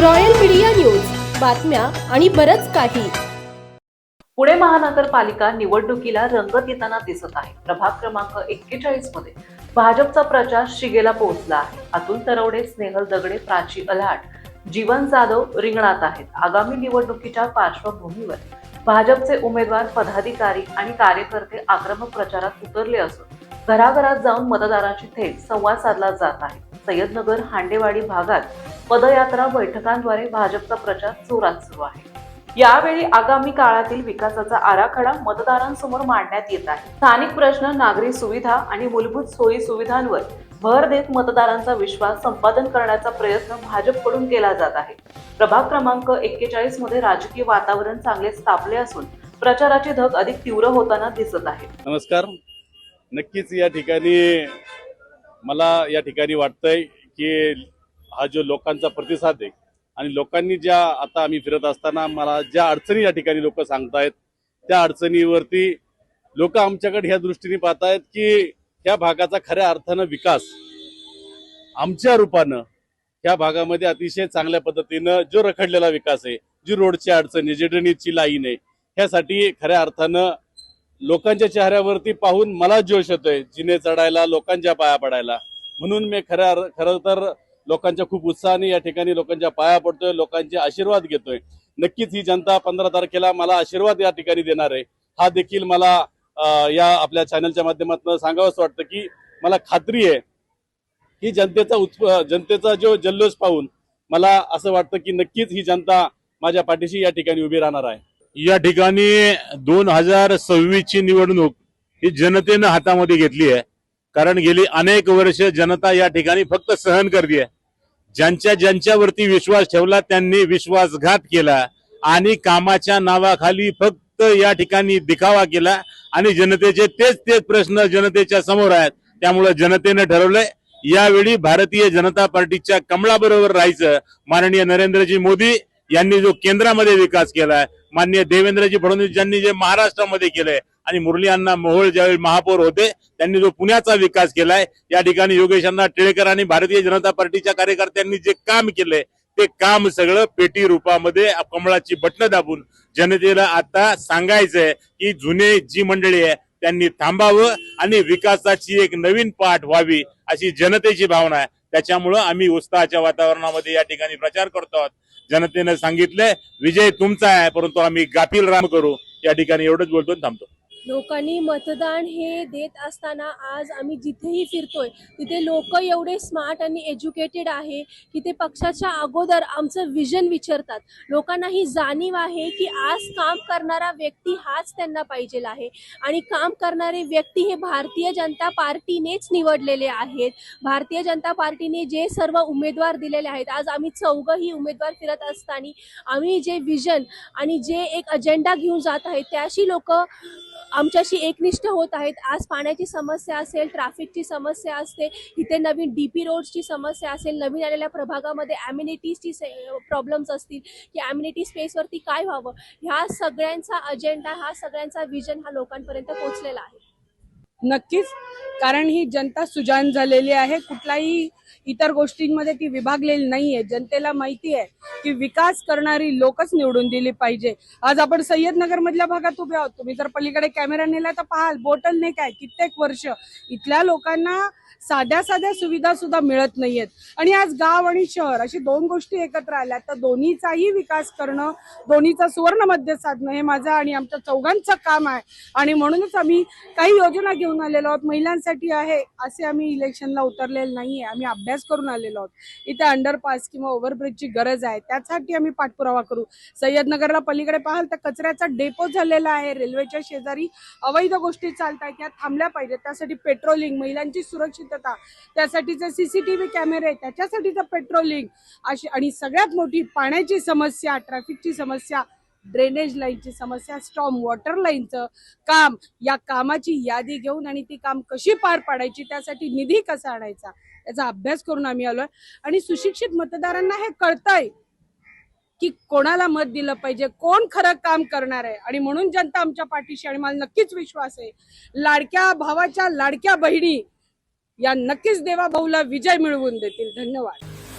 Royal media news. बातम्या आणि बरंच काही. पुणे महानगरपालिका निवडणुकीला रंगत येताना दिसत आहे. प्रभाग क्रमांक एक्केचाळीसमध्ये भाजपचा प्रचार शिगेला पोहोचला आहे. अतुल तरवडे स्नेहल दगडे प्राची अल्हाट जीवन जाधव रिंगणात आहेत. आगामी निवडणुकीच्या पार्श्वभूमीवर भाजपचे उमेदवार पदाधिकारी आणि कार्यकर्ते आक्रमक प्रचारात उतरले असून घराघरात जाऊन मतदारांशी थेट संवाद साधला जात आहे. सय्यदनगर हांडेवाडी भागात पदयात्रा बैठकांद्वारे भाजपचा प्रचार जोरात सुरू आहे. यावेळी आगामी काळातील विकासाचा आराखडा मतदारांसमोर मांडण्यात येत आहे. स्थानिक प्रश्न नागरी सुविधा आणि मूलभूत सोयी सुविधांवर भर देत मतदारांचा विश्वास संपादन करण्याचा प्रयत्न भाजपकडून केला जात आहे. प्रभाग क्रमांक एक्केचाळीसमध्ये राजकीय वातावरण चांगले स्थापले असून प्रचाराची धग अधिक तीव्र होताना दिसत आहे. नमस्कार. नक्कीच या ठिकाणी मला या ठिकाणी वाटतंय की हा जो लोकांचा प्रतिसाद आहे आणि लोकांनी ज्या आता आम्ही फिरत असताना मला ज्या अडचणी या ठिकाणी लोक सांगतायत त्या अडचणीवरती लोक आमच्याकडे ह्या दृष्टीने पाहतायत की ह्या भागाचा खऱ्या अर्थानं विकास आमच्या रूपानं ह्या भागामध्ये अतिशय चांगल्या पद्धतीनं जो रखडलेला विकास आहे जी रोडची अडचणी जी ड्रेनेजची लाईन आहे ह्यासाठी खऱ्या अर्थानं लोकांच्या चेहऱ्यावरती पाहून मला जोश येतोय जिने चढायला लोकांच्या पाया पडायला. म्हणून मी खऱ्या खरं तर लोकांच्या खूप उत्साहाने या ठिकाणी लोकांच्या पाया पडतोय लोकांचे आशीर्वाद घेतोय. नक्कीच ही जनता पंधरा तारखेला मला आशीर्वाद या ठिकाणी देणार आहे. हा देखील मला या आपल्या चॅनलच्या माध्यमातून सांगावंच वाटतं की मला खात्री आहे की जनतेचा उत्प जनतेचा जो जल्लोष पाहून मला असं वाटतं की नक्कीच ही जनता माझ्या पाठीशी या ठिकाणी उभी राहणार आहे. या ठिकाणी दोन हजार सव्वीस ची निवडणूक ही जनतेनं हातामध्ये घेतली आहे. कारण गेली अनेक वर्ष जनता या ठिकाणी फक्त सहन करते ज्यांच्या ज्यांच्यावरती विश्वास ठेवला त्यांनी विश्वासघात केला आणि कामाच्या नावाखाली फक्त या ठिकाणी दिखावा केला आणि जनतेचे तेच तेच प्रश्न जनतेच्या समोर आहेत. त्यामुळे जनतेनं ठरवलंय यावेळी भारतीय जनता पार्टीच्या कमळाबरोबर राहायचं. माननीय नरेंद्रजी मोदी यांनी जो केंद्रामध्ये विकास केलाय माननीय देवेंद्रजी फडणवीस यांनी जे महाराष्ट्रामध्ये केलंय आणि मुरली अण्णा मोहोळ ज्यावेळी महापौर होते त्यांनी जो पुण्याचा विकास केलाय या ठिकाणी योगेश अण्णा टिळेकर आणि भारतीय जनता पार्टीच्या कार्यकर्त्यांनी जे काम केलंय ते काम सगळं पेटी रूपामध्ये कमळाची बटणं दाबून जनतेला आता सांगायचंय की जुने जी मंडळी आहे त्यांनी थांबावं आणि विकासाची एक नवीन पाठ व्हावी अशी जनतेची भावना आहे. त्याच्यामुळं आम्ही उत्साहाच्या वातावरणामध्ये या ठिकाणी प्रचार करतो आहोत. जनतेनं सांगितलंय विजय तुमचा आहे परंतु आम्ही गाफील राम करू. या ठिकाणी एवढंच बोलतो थांबतो. लोकांनी मतदान हे देत असताना आज आम्ही जिथेही फिरतोय तिथे लोक एवढे स्मार्ट आणि एज्युकेटेड आहे की ते पक्षाच्या अगोदर आमचं विजन विचारतात. लोकांना ही जाणीव आहे की आज काम करणारा व्यक्ती हाच त्यांना पाहिजे आहे. आणि काम करणारे व्यक्ती हे भारतीय जनता पार्टीनेच निवडलेले आहेत. भारतीय जनता पार्टीने जे सर्व उमेदवार दिलेले आहेत आज आम्ही चौघही उमेदवार फिरत असताना आम्ही जे विजन आणि जे एक अजेंडा घेऊन जात आहेत त्याशी लोक आमच्याशी एकनिष्ठ होत आहेत. आज पाण्याची समस्या असेल ट्रॅफिकची समस्या असते इथे नवीन डी पी रोड्सची समस्या असेल नवीन आलेल्या प्रभागामध्ये ॲम्युनिटीजची प्रॉब्लेम्स असतील की ॲम्युनिटी स्पेसवरती काय व्हावं? ह्या सगळ्यांचा अजेंडा हा सगळ्यांचा विजन हा लोकांपर्यंत पोहोचलेला आहे. नक्कीच. कारण ही जनता सुजान झालेली आहे. कुठलाही इतर गोष्टींमध्ये ती विभागलेली नाहीये. जनतेला माहिती आहे की विकास करणारी लोकच निवडून दिली पाहिजे. आज आपण सय्यदनगर मधल्या भागात उभे आहोत. तुम्ही जर पलीकडे कॅमेरा नेला तर पाहाल बोटल ने काय कित्येक वर्ष इथल्या लोकांना साध्या साध्या सुविधा सुद्धा मिळत नाहीयेत. आणि आज गाव आणि शहर अशी दोन गोष्टी एकत्र आल्या तर दोन्हीचाही विकास करणं दोन्हीचा सुवर्ण मध्य साधणं हे माझं आणि आमच्या चौघांचं काम आहे. आणि म्हणूनच आम्ही काही योजना घेऊन आलेलो आहोत. महिलांसाठी आहे असे आम्ही इलेक्शनला उतरलेले नाहीये. आम्ही अभ्यास करून आलेलो आहोत. इथे अंडरपास किंवा ओव्हरब्रिजची गरज आहे. त्यासाठी आम्ही पाठपुरावा करू. सय्यदनगरला पलीकडे पाहाल तर कचऱ्याचा डेपो झालेला आहे. रेल्वेच्या शेजारी अवैध गोष्टी चालत आहेत या थांबल्या पाहिजेत. त्यासाठी पेट्रोलिंग महिलांची सुरक्षितता त्यासाठीचे सीसीटीव्ही कॅमेरे त्याच्यासाठीचं पेट्रोलिंग अशी आणि सगळ्यात मोठी पाण्याची समस्या ट्रॅफिकची समस्या ड्रेनेज लाईनची समस्या स्टॉम वॉटर लाईनचं काम या कामाची यादी घेऊन आणि ती काम कशी पार पाडायची त्यासाठी निधी कसा आणायचा याचा अभ्यास करून आम्ही आलोय. आणि सुशिक्षित मतदारांना हे कळतंय की कोणाला मत दिलं पाहिजे कोण खरं काम करणार आहे. आणि म्हणून जनता आमच्या पाठीशी आणि मला नक्कीच विश्वास आहे लाडक्या भावाच्या लाडक्या बहिणी या नक्कीच देवा भाऊला विजय मिळवून देतील. धन्यवाद.